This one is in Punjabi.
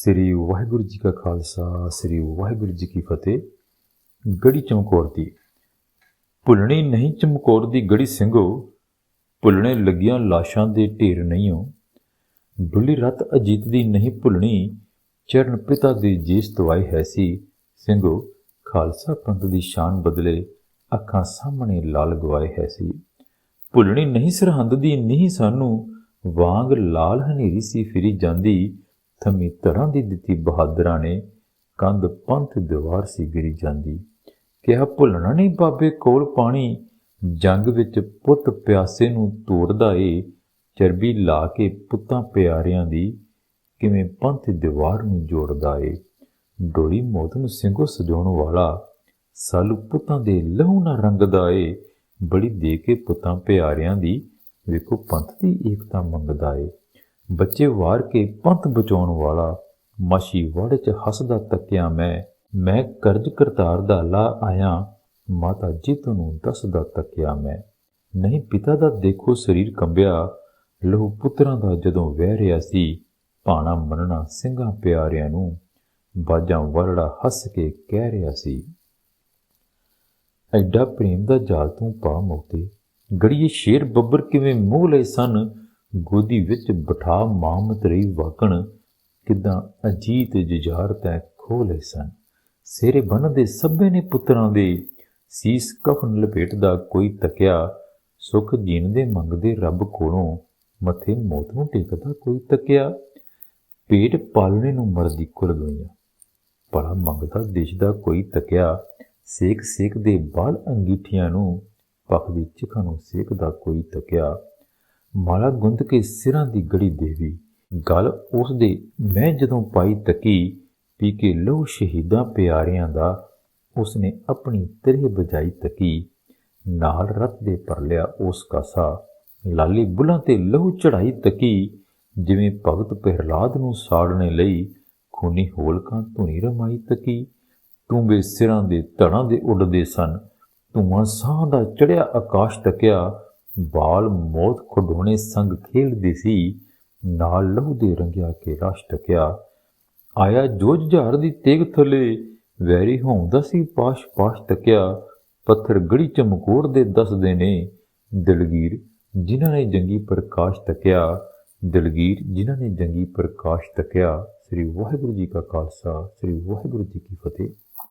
ਸ੍ਰੀ ਵਾਹਿਗੁਰੂ ਜੀ ਕਾ ਖਾਲਸਾ, ਸ੍ਰੀ ਵਾਹਿਗੁਰੂ ਜੀ ਕੀ ਫਤਿਹ। ਗੜੀ ਚਮਕੌਰ ਦੀ। ਭੁੱਲਣੀ ਨਹੀਂ ਚਮਕੌਰ ਦੀ ਗੜੀ ਸਿੰਘੋ, ਭੁੱਲਣੇ ਲੱਗੀਆਂ ਲਾਸ਼ਾਂ ਦੇ ਢੇਰ ਨਹੀਂਓ ਡੁੱਲੀ ਰਤ ਅਜੀਤ ਦੀ ਨਹੀਂ ਭੁੱਲਣੀ, ਚਰਨ ਪਿਤਾ ਦੀ ਜੀਸ ਦਵਾਈ ਹੈ ਸੀ। ਸਿੰਘੋ, ਖਾਲਸਾ ਪੰਥ ਦੀ ਸ਼ਾਨ ਬਦਲੇ ਅੱਖਾਂ ਸਾਹਮਣੇ ਲਾਲ ਗਵਾਏ ਹੈ ਸੀ। ਭੁੱਲਣੀ ਨਹੀਂ ਸਰਹੰਦ ਦੀ, ਨਹੀਂ ਸਾਨੂੰ ਵਾਂਗ ਲਾਲ ਹਨੇਰੀ ਸੀ ਫਿਰੀ ਜਾਂਦੀ। ਥੰਮੀ ਤਰ੍ਹਾਂ ਦੀ ਦਿੱਤੀ ਬਹਾਦਰਾਂ ਨੇ, ਕੰਧ ਪੰਥ ਦੀਵਾਰ ਸੀ ਗਿਰੀ ਜਾਂਦੀ। ਕਿਹਾ, ਭੁੱਲਣਾ ਨਹੀਂ ਬਾਬੇ ਕੋਲ ਪਾਣੀ, ਜੰਗ ਵਿੱਚ ਪੁੱਤ ਪਿਆਸੇ ਨੂੰ ਤੋੜਦਾ ਏ, ਚਰਬੀ ਲਾ ਕੇ ਪੁੱਤਾਂ ਪਿਆਰਿਆਂ ਦੀ, ਕਿਵੇਂ ਪੰਥ ਦੀਵਾਰ ਨੂੰ ਜੋੜਦਾ ਏ। ਡੋਰੀ ਮੌਤ ਨੂੰ ਸਿੰਘੋ ਸਜਾਉਣ ਵਾਲਾ, ਸਾਲੂ ਪੁੱਤਾਂ ਦੇ ਲਹੂ ਨਾਲ ਰੰਗਦਾ ਏ। ਬੜੀ ਦੇ ਕੇ ਪੁੱਤਾਂ ਪਿਆਰਿਆਂ ਦੀ, ਵੇਖੋ ਪੰਥ ਦੀ ਏਕਤਾ ਮੰਗਦਾ ਏ। ਬੱਚੇ ਵਾਰ ਕੇ ਪੰਥ ਬਚਾਉਣ ਵਾਲਾ ਮਾਸ਼ੀ ਵੜ ਚ ਹੱਸਦਾ ਤੱਕਿਆ ਮੈਂ ਮੈਂ ਕਰਜ਼ ਕਰਤਾਰ ਦਾ ਲਾ ਆਇਆ। ਮਾਤਾ ਜੀਤ ਨੂੰ ਦੱਸਦਾ ਤੱਕਿਆ ਮੈਂ, ਨਹੀਂ ਪਿਤਾ ਦਾ ਦੇਖੋ ਸਰੀਰ ਕੰਬਿਆ। ਲਹੂ ਪੁੱਤਰਾਂ ਦਾ ਜਦੋਂ ਵਹਿ ਰਿਹਾ ਸੀ, ਭਾਣਾ ਮੰਨਣਾ ਸਿੰਘਾਂ ਪਿਆਰਿਆਂ ਨੂੰ, ਬਾਜਾਂ ਵਰੜਾ ਹੱਸ ਕੇ ਕਹਿ ਰਿਹਾ ਸੀ। ਐਡਾ ਪ੍ਰੇਮ ਦਾ ਜਾਲ ਤੂੰ ਪਾ ਮੋਤੇ, ਗੜੀਏ ਸ਼ੇਰ ਬੱਬਰ ਕਿਵੇਂ ਮੋਹ ਲਏ ਸਨ। ਗੋਦੀ ਵਿੱਚ ਬਿਠਾ ਮਾਮਤ ਰਹੀ ਵਾਕਣ ਕਿਦਾਂ ਅਜੀਤ ਜੁਝਾਰ ਤੈ ਖੋ ਲਏ ਸਨ। ਸਿਰੇ ਬੰਨਦੇ ਸਭੇ ਨੇ ਪੁੱਤਰਾਂ ਦੇ ਸੀਸ ਕਫਨ ਲਪੇਟਦਾ ਕੋਈ ਤਕਿਆ, ਸੁਖ ਜੀਣਦੇ ਮੰਗਦੇ ਰੱਬ ਕੋਲੋਂ ਮੱਥੇ ਮੌਤ ਨੂੰ ਟੇਕਦਾ ਕੋਈ ਤਕਿਆ। ਪੇਟ ਪਾਲਣੇ ਨੂੰ ਮਰਦੀ ਕੁਲ ਦੁਨੀਆ ਭਲਾ ਮੰਗਦਾ ਦਿਸਦਾ ਕੋਈ ਤਕਿਆ ਸੇਕ ਸੇਕ ਦੇ ਬਾਲ ਅੰਗੀਠੀਆਂ ਨੂੰ, ਪੱਖ ਦੀ ਚਿਖਾਂ ਨੂੰ ਸੇਕਦਾ ਕੋਈ ਤਕਿਆ। ਮਾਲਾ ਗੁੰਦ ਕੇ ਸਿਰਾਂ ਦੀ ਗੜੀ ਦੇਵੀ। ਗਲ ਉਸ ਦੇ ਮੈਂ ਜਦੋਂ ਪਾਈ ਤਕੀ, ਪੀ ਕੇ ਲਹੂ ਸ਼ਹੀਦਾਂ ਪਿਆਰਿਆਂ ਦਾ, ਉਸਨੇ ਆਪਣੀ ਤਰੇ ਬਜਾਈ ਤਕੀ। ਨਾਲ ਰਤ ਦੇ ਪਰ ਲਿਆ ਉਸ ਕਾਸਾ। ਲਾਲੀ ਬੁੱਲਾਂ ਤੇ ਲਹੂ ਚੜਾਈ ਤਕੀ। ਜਿਵੇਂ ਭਗਤ ਪ੍ਰਹਿਲਾਦ ਨੂੰ ਸਾੜਨੇ ਲਈ ਖੂਨੀ ਹੋਲਕਾਂ ਧੁਨੀ ਰਮਾਈ ਤਕੀ। ਟੂੰਬੇ ਸਿਰਾਂ ਦੇ ਧੜਾਂ ਦੇ ਉੱਡਦੇ ਸਨ। ਧੂਆਂ ਸਾਹ ਦਾ ਚੜਿਆ ਆਕਾਸ਼ ਤੱਕਿਆ। ਬਾਲ ਮੌਤ ਖਡੋਣੇ ਸੰਗ ਖੇਡਦੀ ਸੀ। ਨਾਲ ਲਹੂ ਦੇ ਰੰਗਿਆ ਕੇ ਰਸ਼ ਟਕਿਆ। ਆਇਆ ਜੋ ਜੁਝਾਰ ਦੀ ਤੇਗ ਥਲੇ। ਵੈਰੀ ਹੋਂਦਾ ਸੀ ਪਾਸ਼ ਪਾਸ਼ ਤਕਿਆ ਪੱਥਰ ਗੜੀ ਚਮਕੌਰ ਦੇ ਦੱਸਦੇ ਨੇ। ਦਿਲਗੀਰ, ਜਿਨ੍ਹਾਂ ਨੇ ਜੰਗੀ ਪ੍ਰਕਾਸ਼ ਤਕਿਆ ਦਿਲਗੀਰ, ਜਿਨ੍ਹਾਂ ਨੇ ਜੰਗੀ ਪ੍ਰਕਾਸ਼ ਤਕਿਆ ਸ੍ਰੀ ਵਾਹਿਗੁਰੂ ਜੀ ਕਾ ਖਾਲਸਾ, ਸ੍ਰੀ ਵਾਹਿਗੁਰੂ ਜੀ ਕੀ ਫਤਿਹ।